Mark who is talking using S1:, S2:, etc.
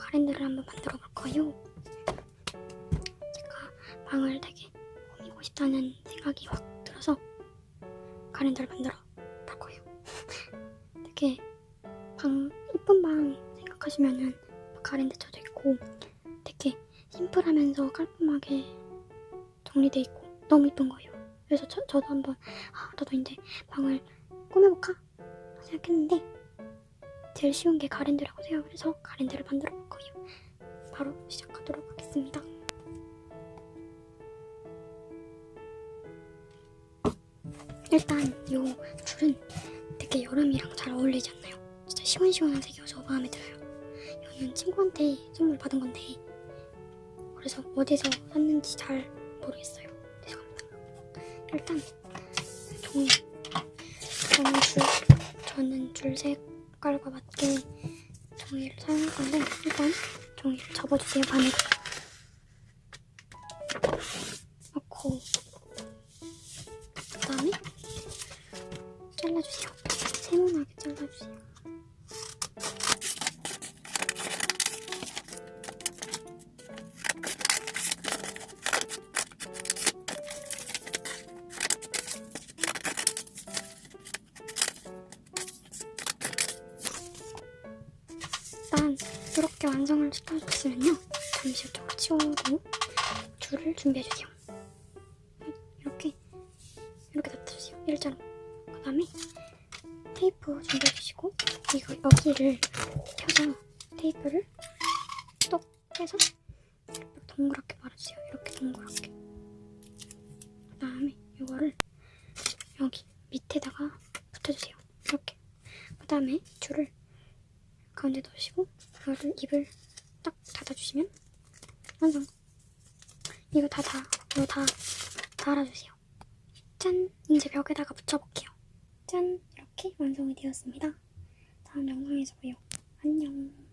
S1: 가랜드를 한번 만들어 볼 거예요. 제가 방을 되게 꾸미고 싶다는 생각이 확 들어서 가랜드를 만들어 볼 거예요. 되게 방 이쁜 방 생각하시면은 가랜드 쳐져 있고 되게 심플하면서 깔끔하게 정리돼 있고 너무 이쁜 거예요. 그래서 저, 저도 한번 아 나도 이제 방을 꾸며볼까 생각했는데 제일 쉬운 게 가랜드라고 생각을 해서 가랜드를 만들어 볼 거예요. 바로 시작하도록 하겠습니다. 일단 요 줄은 되게 여름이랑 잘 어울리지 않나요? 진짜 시원시원한 색이어서 마음에 들어요. 이거는 친구한테 선물 받은 건데 그래서 어디서 샀는지 잘 모르겠어요. 죄송합니다. 일단 종이 저는 줄 저는 줄색 깔과 맞게 종이를 사용할 건데 일단 종이를 접어주세요 반으로 넣고 그 다음에 잘라주세요. 세모나게 잘라주세요. 이렇게 완성을 시켜줬으면요. 잠시 이쪽으로 치워도 줄을 준비해주세요. 이렇게 이렇게 놔둬주세요. 일자로. 그 다음에 테이프 준비해주시고 이거 여기를 펴서 테이프를 똑 해서 동그랗게 말아주세요. 이렇게 동그랗게. 그 다음에 이거를 여기 밑에다가 붙여주세요. 이렇게. 그 다음에 줄을 가운데 넣으시고 이거를 입을 딱 닫아주시면 완성. 이거 다 다, 이거 다 달아주세요. 짠! 이제 벽에다가 붙여볼게요. 짠! 이렇게 완성이 되었습니다. 다음 영상에서 봐요. 안녕.